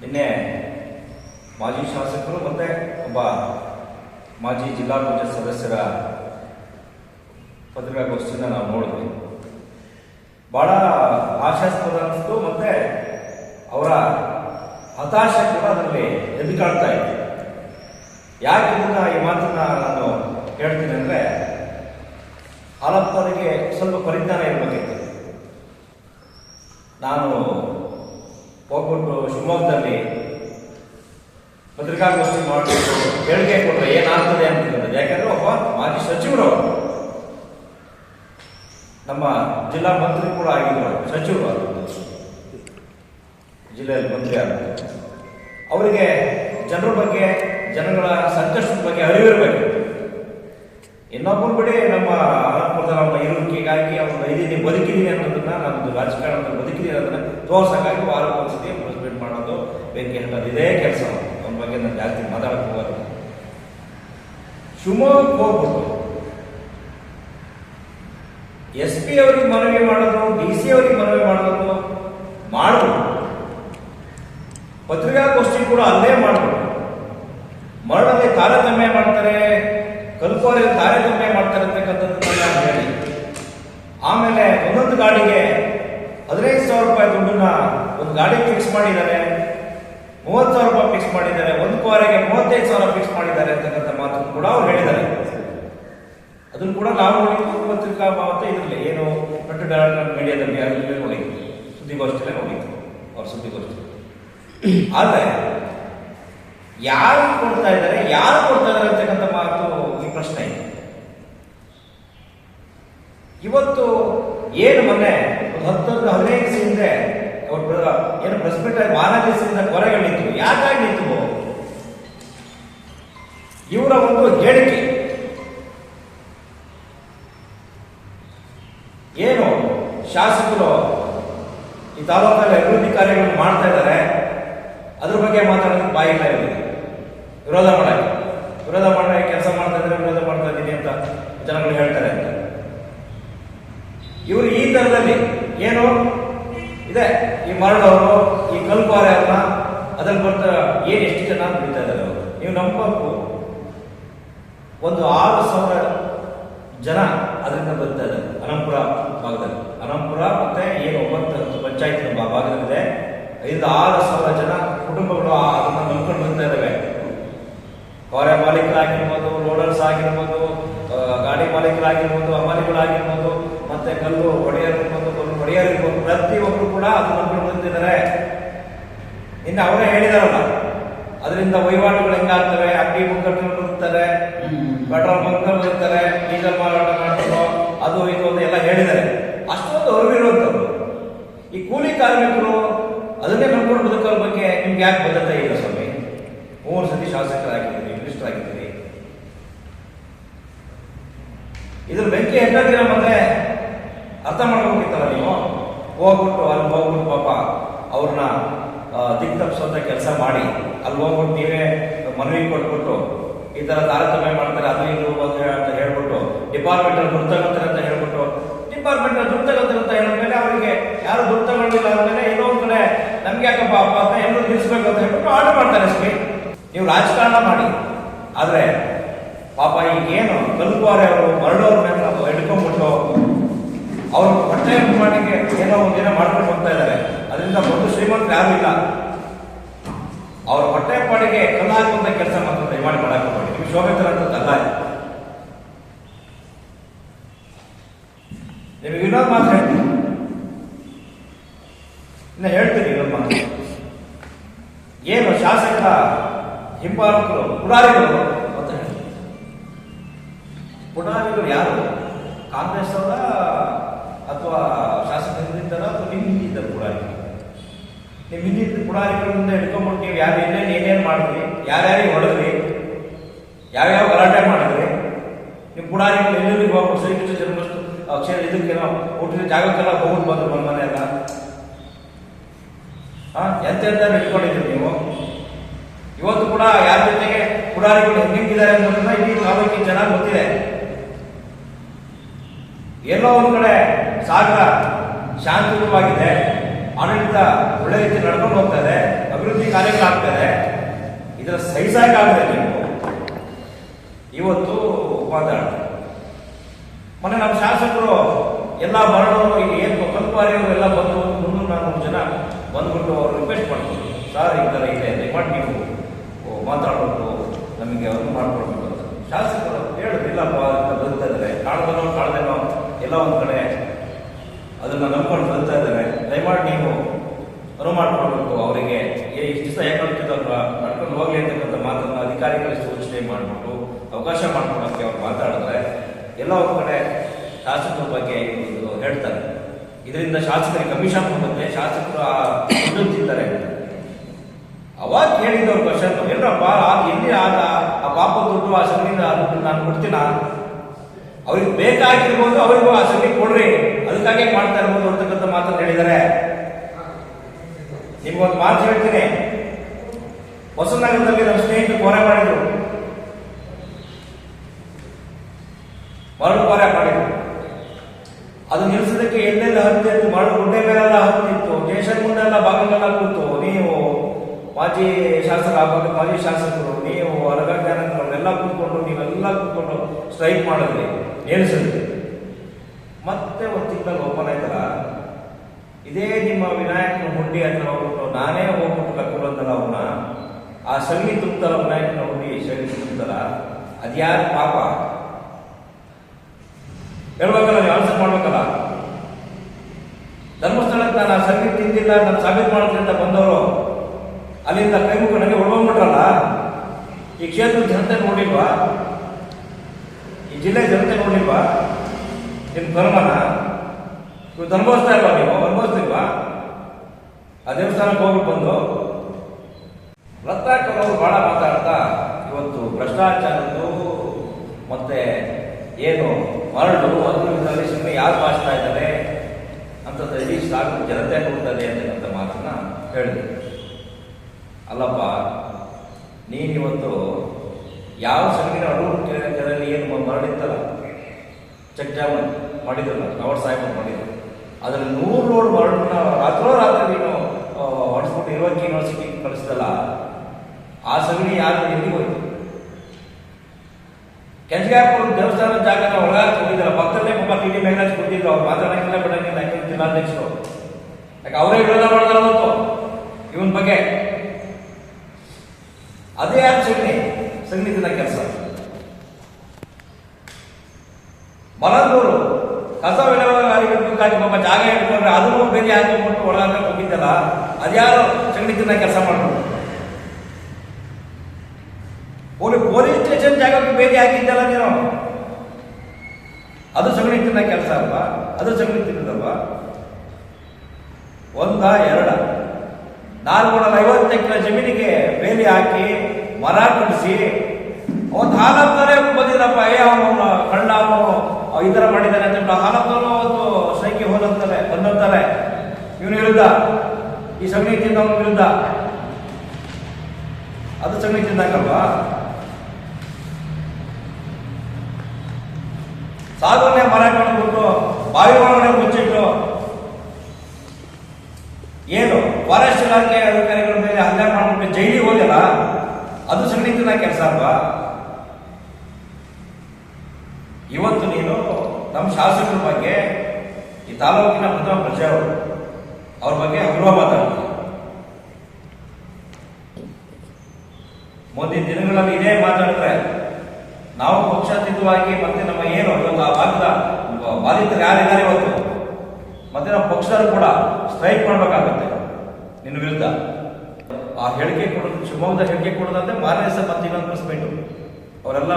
ನಿನ್ನೆ ಮಾಜಿ ಶಾಸಕರು ಮತ್ತೆ ಒಬ್ಬ ಮಾಜಿ ಜಿಲ್ಲಾ ಪಂಚಾಯತ್ ಸದಸ್ಯರ ಪತ್ರಿಕಾಗೋಷ್ಠಿನ ನಾವು ನೋಡಿದ್ವಿ. ಬಹಳ ಆಶಾಸ್ಪದ ಅನಿಸ್ತು ಮತ್ತೆ ಅವರ ಹತಾಶೆ ಕೂಡ ಅದರಲ್ಲಿ ಇದೆ ಯಾಕೆ ಇದನ್ನ ಈ ಮಾತನ್ನ ನಾನು ಹೇಳ್ತೀನಿ ಅಂದ್ರೆ ಹಾಲಪ್ಪನಿಗೆ ಸ್ವಲ್ಪ ಪರಿಜ್ಞಾನ ಇರಬೇಕಿತ್ತು ನಾನು ಶಿವಮೊಗ್ಗದಲ್ಲಿ ಪತ್ರಿಕಾಗೋಷ್ಠಿ ಮಾಡಿ ಹೇಳಿಕೆ ಕೊಟ್ಟರೆ ಏನಾಗ್ತದೆ ಅಂತ ಯಾಕಂದ್ರೆ ಒಬ್ಬ ಮಾಜಿ ಸಚಿವರು. ನಮ್ಮ ಜಿಲ್ಲಾ ಮಂತ್ರಿ ಕೂಡ ಆಗಿದ್ರು ಸಚಿವರು ಆಗಿದ್ರು. ಜಿಲ್ಲೆಯಲ್ಲಿ ಮಂತ್ರಿ ಆದ ಅವರಿಗೆ ಜನರ ಬಗ್ಗೆ, ಜನಗಳ ಸಂಕಷ್ಟದ ಬಗ್ಗೆ ಅರಿವಿರಬೇಕು ಇನ್ನೊಬ್ಬರು ಬಿಡಿ ನಮ್ಮ ಅನಂತಪುರದ ನಮ್ಮ ಇರುವಿಕೆಗಾಗಿ ಅವ್ರನ್ನ ಇದೀನಿ, ಬದುಕಿದೀನಿ ಅನ್ನೋದನ್ನ ನಮ್ಮದು ರಾಜಕಾರಣದ ಬದುಕಿದೀನಿ ಅನ್ನೋದನ್ನ ತೋರ್ಸಕ್ಕಾಗಿ ವಾರಕ್ಕೆ ಮೀಟ್ ಮಾಡೋದು ಬೆಂಕಿ ಹಣ್ಣೋದು ಇದೇ ಕೆಲಸ. ಅವನ ಬಗ್ಗೆ ನಾನು ಜಾಸ್ತಿ ಮಾತಾಡಕ್ ಹೋಗೋದು ಶಿವಮೊಗ್ಗಕ್ಕೆ ಹೋಗ್ಬಿಟ್ಟು ಎಸ್ ಪಿ ಅವರಿಗೆ ಮನವಿ ಮಾಡೋದು, ಡಿ ಸಿ ಅವ್ರಿಗೆ ಮನವಿ ಮಾಡೋದು ಮಾಡಬಹುದು ಪತ್ರಿಕಾಗೋಷ್ಠಿ ಕೂಡ ಅಲ್ಲೇ ಮಾಡಬಹುದು ಮರಳಲ್ಲಿ ತಾರತಮ್ಯ ಮಾಡ್ತಾರೆ ಕಲ್ಕೋರಲ್ಲಿ ತಾರತಮ್ಯ ಮಾಡ್ತಾರೆ ಅಂತಕ್ಕಂಥದ್ದು ಹೇಳಿ. ಆಮೇಲೆ ಒಂದೊಂದು ಗಾಡಿಗೆ ಹದಿನೈದು ಸಾವಿರ ರೂಪಾಯಿ ದುಡ್ಡನ್ನ ಒಂದು ಗಾಡಿ ಫಿಕ್ಸ್ ಮಾಡಿದ್ದಾರೆ. ಮೂವತ್ತು ಸಾವಿರ ರೂಪಾಯಿ ಫಿಕ್ಸ್ ಮಾಡಿದ್ದಾರೆ. ಒಂದು ಕೋರೆಗೆ ಮೂವತ್ತೈದು ಸಾವಿರ ಫಿಕ್ಸ್ ಮಾಡಿದ್ದಾರೆ ಅಂತಕ್ಕಂಥ ಮಾತು ಕೂಡ ಅವ್ರು ಹೇಳಿದ್ದಾರೆ. ಅದನ್ನು ಕೂಡ ನಾವು ಪತ್ರಿಕಾ ಮಾವತ್ತ ಇದರಲ್ಲಿ. ಏನು ಪಟ್ಟು ಮೀಡಿಯಾದಲ್ಲಿ ಅದರಲ್ಲಿ ನೋಡಿದ್ವಿ ಸುದ್ದಿಗೋಷ್ಠಿಯಲ್ಲೇ ನೋಡಿದ್ವಿ ಅವ್ರ ಸುದ್ದಿಗೋಷ್ಠಿ. ಆದರೆ ಯಾರು ಕೊಡ್ತಾ ಇದ್ದಾರೆ, ಯಾರು ಕೊಡ್ತಾ ಇದ್ದಾರೆ ಅಂತಕ್ಕಂಥ ಮಾತು ಈ ಪ್ರಶ್ನೆ ಇವತ್ತು ಏನು ಮೊನ್ನೆ ಹತ್ತು ಹದಿನೈದು ಹಿಂದೆ ಏನು ಪ್ರೆಸ್ಪೆಕ್ಟ್ ಆಗಿ ಮಾನ ದಿವಸದಿಂದ ಕೊರೆಗಳು ನಿಂತು, ಯಾಕಾಗಿ ನಿಂತು? ಇವರ ಒಂದು ಹೇಳಿಕೆ. ಏನು ಶಾಸಕರು ಈ ತಾಲೂಕಲ್ಲಿ ಅಭಿವೃದ್ಧಿ ಕಾರ್ಯಗಳನ್ನು ಮಾಡ್ತಾ ಇದ್ದಾರೆ, ಅದ್ರ ಬಗ್ಗೆ ಮಾತಾಡೋದಕ್ಕೆ ಬಾಯಿ ಇಲ್ಲ ಇವರಿಗೆ. ವಿರೋಧ ಮಾಡಕ್ಕೆ. ವಿರೋಧ ಮಾಡಿ ಕೆಲಸ ಮಾಡ್ತಾ ಇದ್ದಾರೆ ವಿರೋಧ ಮಾಡ್ತಾ ಇದ್ದೀನಿ ಅಂತ ಜನಗಳು ಹೇಳ್ತಾರೆ ಅಂತ. ಇವರು ಈ ತರದಲ್ಲಿ ಏನು? ಇದೆ. ಈ ಮರಳವರು ಈ ಕಲ್ಪಾರೆ ಅವ್ರನ್ನ ಅದನ್ನು ಬರ್ತಾ ಏನು ಎಷ್ಟು ಜನ ಬಿಡ್ತಾ ಇದ್ದಾರೆ ಅವರು? ನೀವು ನಂಬಬೇಕು. ಒಂದು ಆರು ಸಾವಿರ ಜನ ಅದರಿಂದ ಬರ್ತಾ ಇದ್ದಾರೆ. ಅನಂಪುರ ಭಾಗದಲ್ಲಿ. ಅನಂಪುರ ಮತ್ತೆ ಏನು ಒಂಬತ್ತು ಪಂಚಾಯತ್ ಭಾಗದಲ್ಲಿದೆ. ಐದು ಆರು ಸಾವಿರ ಜನ ಕುಟುಂಬಗಳು ಅದನ್ನ ನಂಬ್ಕೊಂಡು ಬರ್ತಾ ಇದ್ದಾವೆ. ಕಾರ್ಯ ಮಾಲೀಕರಾಗಿರ್ಬೋದು, ಲೋಡರ್ಸ್ ಆಗಿರ್ಬೋದು ಗಾಡಿ ಮಾಲೀಕರಾಗಿರ್ಬೋದು ಅಮಾಲಿಗಳಾಗಿರ್ಬೋದು ಮತ್ತೆ ಕಲ್ಲು ಒಡೆಯರಿರ್ಬೋದು ಕಲ್ಲು ಒಡೆಯರಿರ್ಬೋದು ಪ್ರತಿಯೊಬ್ಬರು ಕೂಡ ಅದನ್ನು ಬಂದಿದ್ದಾರೆ ಇನ್ನು ಅವರೇ ಹೇಳಿದಾರಲ್ಲ ಅದರಿಂದ ವಹಿವಾಟುಗಳು ಹೆಂಗಾಗ್ತವೆ? ಅಂಗಡಿ ಮುಗ್ಗಟ್ಟುಗಳು ಬರುತ್ತಾರೆ ಪೆಟ್ರೋಲ್ ಬಂಕ್ಗಳು ಬರುತ್ತಾರೆ ಡೀಸೆಲ್ ಮಾರಾಟ ಮಾಡ್ತಾರೆ ಅದು ಇದು ಅಂತ ಎಲ್ಲ ಹೇಳಿದ್ದಾರೆ. ಅಷ್ಟೊಂದು ಅರಿವಿರುವಂಥದ್ದು. ಈ ಕೂಲಿ ಕಾರ್ಮಿಕರು ಅದನ್ನೇ ನಂಬ್ಕೊಂಡು ಬದುಕೋ ಬಗ್ಗೆ ನಿಮ್ಗೆ ಯಾಕೆ ಬದ್ಧತೆ ಇಲ್ಲ ಸ್ವಾಮಿ? ಮೂರು ಸತಿ ಶಾಸಕರಾಗಿದ್ದೀರಿ ಮಿನಿಸ್ಟರ್ ಆಗಿದ್ದೀರಿ. ಇದ್ರ ಬೆಂಕಿ ಹೆಂಗಾಗಿರೋ ಮತ್ತೆ ಹೋಗ್ಬಿಟ್ಟು ಅಲ್ಲಿ ಹೋಗ್ಬಿಟ್ಟು ಪಾಪ ಅವ್ರನ್ನ ದಿಕ್ ತಪ್ಪಿಸುವಂತ ಕೆಲಸ ಮಾಡಿ, ಅಲ್ಲಿ ಹೋಗ್ಬಿಟ್ಟು ನೀವೇ ಮನವಿ ಕೊಟ್ಬಿಟ್ಟು ಈ ಥರ ತಾರತಮ್ಯ ಮಾಡ್ತಾರೆ, ಅದು ಇದು ಅಂತ ಹೇಳ್ಬಿಟ್ಟು ಡಿಪಾರ್ಟ್ಮೆಂಟ್ ಅಲ್ಲಿ ತಗೋತಾರೆ ಅಂತ ಹೇಳ್ಬಿಟ್ಟು ಡಿಪಾರ್ಟ್ಮೆಂಟ್ ಅಲ್ಲಿ ತಗೋತಾರೆ ಅಂತ ಹೇಳಿದ್ಮೇಲೆ ಅವರಿಗೆ ಯಾರು ದುಡ್ಡು ತಗೊಂಡಿಲ್ಲ ಏನೋ ಒಂದ್ ಕಡೆ ನಮ್ಗೆ ಯಾಕಪ್ಪ ಅಪ್ಪ ಅಂತ ಎಲ್ಲರೂ ನಿಲ್ಲಿಸ್ಬೇಕು ಅಂತ ಹೇಳ್ಬಿಟ್ಟು ಆರ್ಡರ್ ಮಾಡ್ತಾರೆ ಅಷ್ಟೇ. ನೀವು ರಾಜಕಾರಣ ಮಾಡಿ, ಆದ್ರೆ ಪಾಪ ಈಗೇನು ಕಲ್ಪಾರೆ ಅವರು ಮರಳೋರ ಮೇಲೆ ನಾವು ಮಾಡಿಗೆ ಏನೋ ಒಂದೇನೋ ಮಾಡ್ಕೊಂಡು ಹೋಗ್ತಾ ಇದ್ದಾರೆ. ಅದರಿಂದ ಒಂದು ಶ್ರೀಮಂತ ಯಾರು ಇಲ್ಲ. ಅವ್ರ ಹೊಟ್ಟೆ ಪಾಡಿಗೆ ಕೆಲಸ ಮಾತ್ರ ದಯಮಾಡಿ ಮಾಡಕ್ಕೆ ನಿಮ್ಗೆ ಅಂತದ್ದಲ್ಲ ಇದು. ನಿಮಗೆ ಇನ್ನೊಂದು ಮಾತು ಹೇಳ್ತೀನಿ. ಇನ್ನು ಹೇಳ್ತೀನಿ ಇನ್ನೊಂದು ಮಾತು. ಏನು ಶಾಸಕ ಹಿಂಬಾಲಕರು, ಪುಡಾರಿಗಳು ಅಂತ ಹೇಳ್ತೀನಿ. ಪುಡಾರಿಗಳು ಯಾರು? ಕಾಂಗ್ರೆಸ್ ಅವರ ಅಥವಾ ಶಾಸಕರಿದ್ದಾರ ಅಥವಾ ಹಿಂದಿದ್ದಾರ ಪುಡಾರಿಗಳು ನಿಮ್ಮ ಹಿಂದಿದ್ದ ಪುಡಾರಿಗಳಿಂದ ಹಿಡ್ಕೊಂಡ್ಬಿಟ್ಟು ನೀವು ಯಾರು ಏನೇನು ಏನೇನು ಮಾಡಿದ್ರಿ? ಯಾರ್ಯಾರಿಗೆ ಹೊಡೆದ್ರಿ? ಯಾವ್ಯಾವ ಗಲಾಟೆ ಮಾಡಿದ್ರಿ? ನಿಮ್ಮ ಪುಡಾರಿಗಳು ಎಲ್ಲರಿಗೂ ಹೋಗ್ಬಿಟ್ಟು ಶ್ರೀಕೃಷ್ಣ ಜನ್ಮಷ್ಟು ಅಕ್ಷರ ಇದಕ್ಕೆಲ್ಲ ಹುಟ್ಟಿದ ಜಾಗಕ್ಕೆಲ್ಲ ಹೋಗ್ಬಿಟ್ಟು ಬಂದ್ರು ಬಂದ ಮನೆ ಎಲ್ಲ ಹಾ ಎಂತೆಂತ ಹಿಡ್ಕೊಂಡಿದ್ರಿ ನೀವು? ಇವತ್ತು ಕೂಡ ಯಾರ ಜೊತೆಗೆ ಪುಡಾರಿಗಳು ಹೆಂಗಿದ್ದಾರೆ ಅನ್ನೋದನ್ನ ಇಡೀ ತಾಲೂಕಿ ಚೆನ್ನಾಗಿ ಗೊತ್ತಿದೆ. ಎಲ್ಲೋ ಒಂದು ಕಡೆ ಸಾಗರ ಶಾಂತಿಯುತವಾಗಿದೆ. ಆಡಳಿತ ಒಳ್ಳೆ ರೀತಿ ನಡ್ಕೊಂಡು ಹೋಗ್ತಾ ಇದೆ. ಅಭಿವೃದ್ಧಿ ಕಾರ್ಯಗಳಾಗ್ತದೆ ಇದರ ಸಹಿಸಾಕಾಗದೆ ನೀವು ಇವತ್ತು ಮಾತಾಡ ಮೊನ್ನೆ ನಮ್ಮ ಶಾಸಕರು ಎಲ್ಲ ಈಗ ಏನು ಕಲ್ಪಾರಿಯವರು ಎಲ್ಲ ಬಂದು ಮುನ್ನೂರು ನಾಲ್ಕು ಜನ ಬಂದ್ಬಿಟ್ಟು ಅವರು ರಿಕ್ವೆಸ್ಟ್ ಮಾಡ್ತಾರೆ ಸರ್ ಈ ಥರ ಇದೆ ರೆಕಾರ್ಡ್ ನೀವು ಮಾತಾಡೋದು ನಮಗೆ ಅವ್ರನ್ನ ಮಾಡ್ಕೊಡ್ಬೇಕು ಶಾಸಕರು ಹೇಳೋದಿಲ್ಲಪ್ಪ ಅಂತ ಬದುಕ್ತಾ ಇದ್ದಾರೆ ಕಾಳ್ದೇನೋ ಎಲ್ಲ ಒಂದು ಕಡೆ ಅದನ್ನ ನಂಬ್ಕೊಂಡು ಬರ್ತಾ ಇದ್ದಾರೆ ದಯಮಾಡಿ ನೀವು ಅನುವು ಮಾಡ್ಕೊಳ್ಬೇಕು ಅವರಿಗೆ. ಇಷ್ಟು ದಿವಸ ಯಾಕೆ ಕಳ್ತಿದ್ದಲ್ವ ನಡ್ಕೊಂಡು ಹೋಗ್ಲಿ ಅಂತಕ್ಕಂಥ ಮಾತನ್ನ ಅಧಿಕಾರಿಗಳು ಸೂಚನೆ ಮಾಡಿಬಿಟ್ಟು ಅವಕಾಶ ಮಾಡ್ಕೊಳಕ್ಕೆ ಅವ್ರು ಮಾತಾಡಿದ್ರೆ ಎಲ್ಲ ಒಂದು ಕಡೆ ಶಾಸಕರ ಬಗ್ಗೆ ಹೇಳ್ತಾರೆ. ಇದರಿಂದ ಶಾಸಕರಿಗೆ ಕಮಿಷನ್ ಹೋಗುತ್ತೆ ಶಾಸಕರು ಆ ದುಡ್ಡು ಅಂತ. ಅವಾಗ ಕೇಳಿದ್ದವ್ರು ಕ್ವಶನ್ ಏನಪ್ಪ ಎಲ್ಲಿ ಆದ ಆ ಪಾಪ ದುಡ್ಡು ಆ ಸಂಘದಿಂದ ನಾನು ಕೊಡ್ತೀನ? ಅವ್ರಿಗೆ ಬೇಕಾಗಿರ್ಬೋದು ಅವರಿಗೂ ಆ ಸಂಘ ಕೊಡ್ರಿ. ಅದಕ್ಕಾಗಿ ಮಾಡ್ತಾ ಇರ್ಬೋದು ಅಂತಕ್ಕಂಥ ಮಾತನ್ನು ಹೇಳಿದ್ದಾರೆ. ನಿಮ್ಗೊಂದು ಮಾತು ಹೇಳ್ತೀನಿ. ಹೊಸನಗರದಲ್ಲಿ ನಮ್ಮ ಸ್ನೇಹಿತರು ಕೊರೆ ಮಾಡಿದ್ರು. ಮರಳು ಕೊರೆ ಮಾಡಿದ್ರು. ಅದು ನಿಲ್ಲಿಸೋದಕ್ಕೆ ಎಲ್ಲೆಲ್ಲ ಹತ್ತಿತ್ತು ಮರಳು ಗುಡ್ಡೆ ಮೇಲೆಲ್ಲ ಹತ್ತಿತ್ತು ಕೂಡ ಎಲ್ಲ ಭಾಗಗಳೆಲ್ಲ ಕೂತು, ನೀವು ಮಾಜಿ ಶಾಸಕ ಮಾಜಿ ಶಾಸಕರು, ನೀವು ಅರಗಜ್ಞಾನವರೆಲ್ಲ ಕೂತ್ಕೊಂಡು, ನೀವೆಲ್ಲ ಕೂತ್ಕೊಂಡು ಸ್ಟ್ರೈಕ್ ಮಾಡಿದ್ರಿ ನಿಲ್ಲಿಸಿದ್ರಿ ಮತ್ತೆ ಒಂದು ತಿಂಗಳಲ್ಲಿ ಓಪನ್ ಆಯ್ತಲ್ಲ. ಇದೇ ನಿಮ್ಮ ವಿನಾಯಕನ ಹುಂಡಿ ಅಂತ ಹೋಗ್ಬಿಟ್ಟು ನಾನೇ ಹೋಗ್ಬಿಟ್ಟು ಕರ್ಕೊಂಡ್ಬಂದಲ್ಲ ಅವನ್ನ ಆ ಸಗಣಿ ತುಂಬತಲ್ಲ ವಿನಾಯಕನ ಹುಂಡಿ ಸಗಣಿ ತುಂಬತಲ್ಲ ಅದ್ಯಾರ ಪಾಪ? ಹೇಳ್ಬೇಕಲ್ಲ, ನೀವು ಆನ್ಸರ್ ಮಾಡ್ಬೇಕಲ್ಲ? ಧರ್ಮಸ್ಥಳಕ್ಕೆ ನಾನು ಆ ಸಗಣಿ ತಿಂದಿಲ್ಲ, ನಾನು ಸಾಬೀತು ಮಾಡ್ತೀನಿ ಅಂತ ಬಂದವರು, ಅಲ್ಲಿಂದ ಕೈ ನನಗೆ ಹೊಡ್ಕೊಂಡ್ಬಿಟ್ರಲ್ಲ ಈ ಕ್ಷೇತ್ರದ ಜನತೆ ನೋಡಿಲ್ವಾ ಈ ಜಿಲ್ಲೆ ಜನತೆ ನೋಡಿಲ್ವಾ ನಿಮ್ಮ ಕರ್ಮನ ನೀವು ಅನುಭವಿಸ್ತಾ ಇಲ್ವಾ ನೀವು? ಅನುಭವಿಸ್ತಿಲ್ವಾ ಆ ದೇವಸ್ಥಾನಕ್ಕೆ ಹೋಗಿ ಬಂದು ರತ್ನಾಕರ್ ಅವರು ಬಹಳ ಮಾತಾಡ್ತಾ ಇವತ್ತು ಭ್ರಷ್ಟಾಚಾರದ್ದು ಮತ್ತೆ ಏನು ಮರಳು ಅದ್ರ ಇದರಲ್ಲಿ ಸುಮ್ಮನೆ ಯಾರು ಭಾಷ್ತಾ ಇದ್ದಾರೆ ಅಂತದ್ರಲ್ಲಿ ಸಾಕು ಜನತೆ ನೋಡ್ತದೆ ಅಂತಕ್ಕಂಥ ಮಾತನ್ನ ಹೇಳಿದೆ ಅಲ್ಲಪ್ಪ ನೀನಿವತ್ತು ಯಾವ ಸಂಗೀನ ಅಡುಗೆ ಏನು ಮರಳಿತ್ತಲ್ಲ ಚಕ್ ಡ್ಯಾಮ್ ಮಾಡಿದ್ರಲ್ಲ ನವರ್ ಸಾಹೇಬ್ ಮಾಡಿದ್ರು. ಅದ್ರಲ್ಲಿ ನೂರು ಲೋಡ್ ಮರಳನ್ನ ರಾತ್ರೋ ರಾತ್ರಿ ನೀನು ಹೊಡೆಸ್ಬಿಟ್ಟು ಇರೋಕೆ ಯೂನಿವರ್ಸಿಟಿ ಕಳಿಸ್ದಲ್ಲ, ಆ ಸಗಣಿ ಯಾರು ಎಲ್ಲಿ ಹೋಯ್ತು? ಕೆಂಚಗಾಪುರ ದೇವಸ್ಥಾನದ ಜಾಗ ಒಳಗಾಗ ಹೋಗಿದ್ದಾರೆ ಭಕ್ತರೇ ಪಾಪ ಟಿ ಡಿ ಮೇಘರಾಜ್ ಕೊಟ್ಟಿದ್ರು ಅವ್ರು ಮಾತಾಡಂಗಿಲ್ಲ ಬಿಡಂಗಿಲ್ಲ ಯಾಕೆ ಜಿಲ್ಲಾಧ್ಯಕ್ಷರು. ಯಾಕೆ ಅವರೇ ವಿರೋಧ ಮಾಡಿದಾರಂತು ಇವನ್ ಬಗ್ಗೆ. ಅದೇ ಯಾರು ಸಗಣಿ ತಿನ್ನ ಕೆಲಸ. ಮಲಂದೂರು ಕಸ ವಿಲೇವಾರಿ ಪಾಪ ಜಾಗ ಹಿಡ್ಕೊಂಡ್ರೆ ಅದನ್ನು ಬೇರೆ ಹಾಕೊಂಡ್ಬಿಟ್ಟು ಒಳಗಡೆ ಹೋಗಿದ್ದಲ್ಲ, ಅದ್ಯಾರು ಸಗಣಿ ತಿನ್ನ ಕೆಲಸ ಮಾಡೋದು ಪೊಲೀಸ್ ಸ್ಟೇಷನ್ ಜಾಗಕ್ಕೆ ಬೇರೆ ಹಾಕಿದ್ದಲ್ಲ ನೀನು? ಅದು ಸಗಣಿ ತಿನ್ನ ಕೆಲಸ ಅಲ್ವಾ? ಅದು ಸಗಣಿ ತಿನ್ನದಲ್ವಾ ಒಂದ, ಎರಡ. ನಾಲ್ಕು ಐವತ್ತು ಎಕರೆ ಜಮೀನಿಗೆ ಬೇಲಿ ಹಾಕಿ ಮರ ಕಡಿಸಿ ಅವತ್ತು ಹಾಲಪ್ಪನೇ ಬಂದಿದ್ದಪ್ಪ, ಏ, ಅವನು ಕಳ್ಳ, ಅವನು ಈ ಥರ ಮಾಡಿದ್ದಾನೆ ಅಂತ ಒಂದು ಸ್ಟ್ರೈಕ್ಗೆ ಬಂದಂತಾರೆ ಇವನ ವಿರುದ್ಧ, ಈ ಸಗಣಿ ತಿನ್ನವನ ವಿರುದ್ಧ. ಅದು ಸಗಣಿ ಮಾರಾಟ ಮರ ಕಡ್ಬಿಟ್ಟು ಬಾವಿ ಮುಚ್ಚಿಟ್ಟು, ಏನು, ಫಾರೆಸ್ಟ್ ಇಲಾಖೆ ಅಧಿಕಾರಿಗಳ ಮೇಲೆ ಹಲ್ಲೆ ಮಾಡ್ಬಿಟ್ಟು ಜೈಲಿಗೆ ಹೋಗಿಲ್ಲ ಅದು ಸಗಣಿ ತಿನ್ನ ಕೆಲಸ ಅಲ್ವಾ? ಇವತ್ತು ನೀನು ನಮ್ಮ ಶಾಸಕರ ಬಗ್ಗೆ ಈ ತಾಲೂಕಿನ ಪ್ರಥಮ ಪ್ರಜೆ ಅವರು ಅವ್ರ ಬಗ್ಗೆ ಅಗ್ರಹ ಮಾತಾಡ್ತಾರೆ. ಮುಂದಿನ ದಿನಗಳಲ್ಲಿ ಇದೇ ಮಾತಾಡಿದ್ರೆ, ನಾವು ಪಕ್ಷಾತೀತವಾಗಿ ಮತ್ತೆ ನಮ್ಮ ಏನು ಇವತ್ತು ಆ ಭಾಗದ ಬಾಧಿತರು ಯಾರಿದ್ದಾರೆ ಇವತ್ತು? ಮತ್ತೆ ನಮ್ಮ ಪಕ್ಷದವರು ಕೂಡ ಸ್ಟ್ರೈಕ್ ಮಾಡಬೇಕಾಗುತ್ತೆ ನಿನ್ನ ವಿರುದ್ಧ. ಆ ಹೇಳಿಕೆ ಕೊಡೋದು, ಶಿವಮೊಗ್ಗದ ಹೇಳಿಕೆ ಕೊಡೋದಂದ್ರೆ ಮಾರನೇ ಸಹ ಮತ್ತೆ ಇನ್ನೊಂದು ಮೀಟು ಅವರೆಲ್ಲ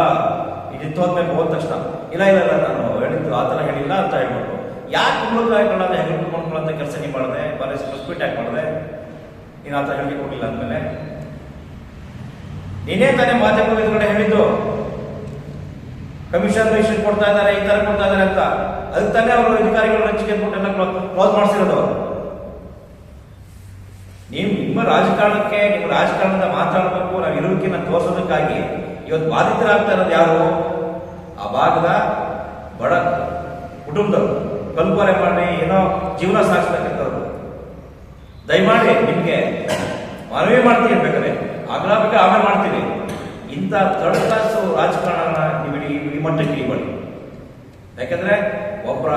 ಹೋದ್ಮೇಲೆ ಹೋದ ತಕ್ಷಣ ಇಲ್ಲ ಇಲ್ಲ, ನಾನು ಹೇಳಿದ್ದು ಆ ಥರ ಹೇಳಿಲ್ಲ ಅಂತ ಹೇಳ್ಬಿಟ್ಟು. ಯಾಕೆ ಕುಂಬಳಕಾಯಿಗಳನ್ನ ಹೆಗಲು ಮಾಡ್ಕೊಳ್ಳೋಂಥ ಕೆಲಸ ನೀವು ಮಾಡಿದೆ, ಬಾರಿ ಆಗಿ ಯಾಕೆ ಮಾಡಿದೆ? ನೀನು ಆ ಥರ ಹೇಳಿಕೆ ಕೊಟ್ಟಿಲ್ಲ ಅಂದಮೇಲೆ. ನೀನೇ ತಾನೇ ಮಾಧ್ಯಮದ ಎದುರುಗಡೆ ಹೇಳಿದ್ದು. ಕಮಿಷನ್ ರಿಜಿಸ್ಟ್ರೇಷನ್ ಕೊಡ್ತಾ ಇದ್ದಾರೆ, ಈ ತರ ಕೊಡ್ತಾ ಇದ್ದಾರೆ ಅಂತ. ಅದಕ್ಕೆ ತಾನೇ ಅವರು ಅಧಿಕಾರಿಗಳು ಹಂಚಿಕೆ ಕೊಟ್ಟೆಲ್ಲ ಕ್ಲೋಸ್ ಮಾಡಿಸಿರೋದು. ನೀವು ನಿಮ್ಮ ರಾಜಕಾರಣಕ್ಕೆ, ನಿಮ್ಮ ರಾಜಕಾರಣದ ಮಾತಾಡಬೇಕು, ನಾವು ಇರುವಿಕೆನ ತೋರಿಸೋದಕ್ಕಾಗಿ ಇವತ್ತು ಬಾಧಿತರಾಗ್ತಾ ಇರೋದು ಯಾರು? ಆ ಭಾಗದ ಬಡ ಕುಟುಂಬದವರು. ಕಲ್ಪನೆ ಮಾಡಿ ಏನೋ ಜೀವನ ಸಾಗಿಸ್ತಕ್ಕಂಥವ್ರು ದಯಮಾಡಿ ನಿಮಗೆ ಮನವಿ ಮಾಡ್ತೀನಿ ಬೇಕಾದ್ರೆ ಆಗ್ಲಾ ಬೇಕಾ ಆಮೇಲೆ ಮಾಡ್ತೀನಿ. ಇಂಥ ಥರ್ಡ್ ಕ್ಲಾಸ್ ರಾಜಕಾರಣನ ನೀವು ಇಡೀ ಈ ಮಟ್ಟಕ್ಕೆ ಇಳಿಬೇಡಿ ಯಾಕಂದ್ರೆ ಒಬ್ಬರ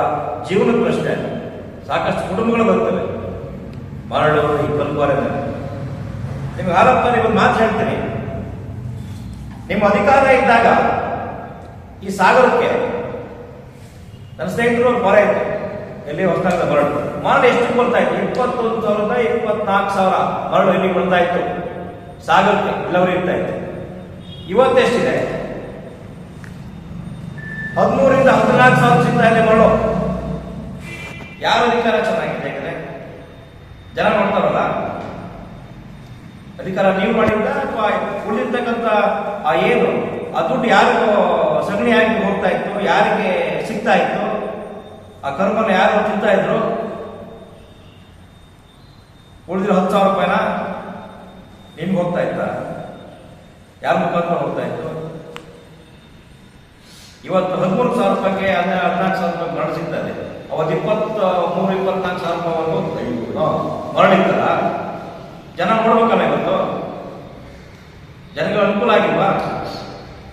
ಜೀವನದ ಪ್ರಶ್ನೆ, ಸಾಕಷ್ಟು ಕುಟುಂಬಗಳು ಬರ್ತವೆ. ಮರಳು ಈ ಕಲ್ಬಾರದ ನಿಮ್ಗೆ ಆರಪ್ಪ ಒಂದು ಮಾತು ಹೇಳ್ತೀನಿ. ನಿಮ್ಮ ಅಧಿಕಾರ ಇದ್ದಾಗ ಈ ಸಾಗರಕ್ಕೆ ನನ್ನ ಸ್ನೇಹಿತರು ಒಂದು ಮರ ಇತ್ತು ಎಲ್ಲಿ ಹೊಸದಾಗ ಮರಳು. ಮರಳು ಎಷ್ಟು ಬರ್ತಾ ಇತ್ತು ಇಪ್ಪತ್ತೊಂದು ಸಾವಿರದ ಇಪ್ಪತ್ನಾಲ್ಕು ಸಾವಿರ ಮರಳು ಎಲ್ಲಿ ಬರ್ತಾ ಇತ್ತು? ಸಾಗರಕ್ಕೆ ಇಲ್ಲವರು ಇರ್ತಾ ಇತ್ತು. ಇವತ್ತೆಷ್ಟಿದೆ ಹದಿಮೂರಿಂದ ಹದಿನಾಲ್ಕು ಸಾವಿರ ಸಿಗ್ತಾ ಇದೆ ಮರಳು. ಯಾರ ಅಧಿಕಾರ ಚೆನ್ನಾಗಿದೆ ಯಾಕಂದ್ರೆ ಜನ ಮಾಡ್ತಾರಲ್ಲ ಅಧಿಕಾರ ನೀವು ಮಾಡಿದ್ದ ಅಥವಾ ಉಳಿದಿರ್ತಕ್ಕಂಥ ಆ ಏನು? ಆ ದುಡ್ಡು ಯಾರಿಗೂ ಸಗಣಿ ಆಗಿ ಹೋಗ್ತಾ ಇತ್ತು, ಯಾರಿಗೆ ಸಿಗ್ತಾ ಇತ್ತು? ಆ ಕರ್ಮನ ಯಾರು ತಿಂತಾ ಇದ್ರು? ಉಳಿದಿರೋ ಹತ್ತು ಸಾವಿರ ರೂಪಾಯಿನ ನಿಮ್ಗೆ ಹೋಗ್ತಾ ಇತ್ತ? ಯಾರ ಮುಖಾಂತರ ಹೋಗ್ತಾ ಇತ್ತು? ಇವತ್ತು ಹದಿಮೂರು ಸಾವಿರ ರೂಪಾಯಿಗೆ ಅಂದ್ರೆ ಹದಿನಾಲ್ಕು ಸಾವಿರ ರೂಪಾಯಿ ಮರಣ ಸಿಗ್ತದೆ ಅವತ್ತು ಇಪ್ಪತ್ತ ಮೂರು ಇಪ್ಪತ್ನಾಲ್ಕು ಸಾವಿರ ರೂಪಾಯಿ ಮರಣಿತ್ತಲ್ಲ ಜನ ನೋಡ್ಬೇಕಲ್ಲ ಇವತ್ತು? ಜನಗಳ ಅನುಕೂಲ ಆಗಿಲ್ವಾ?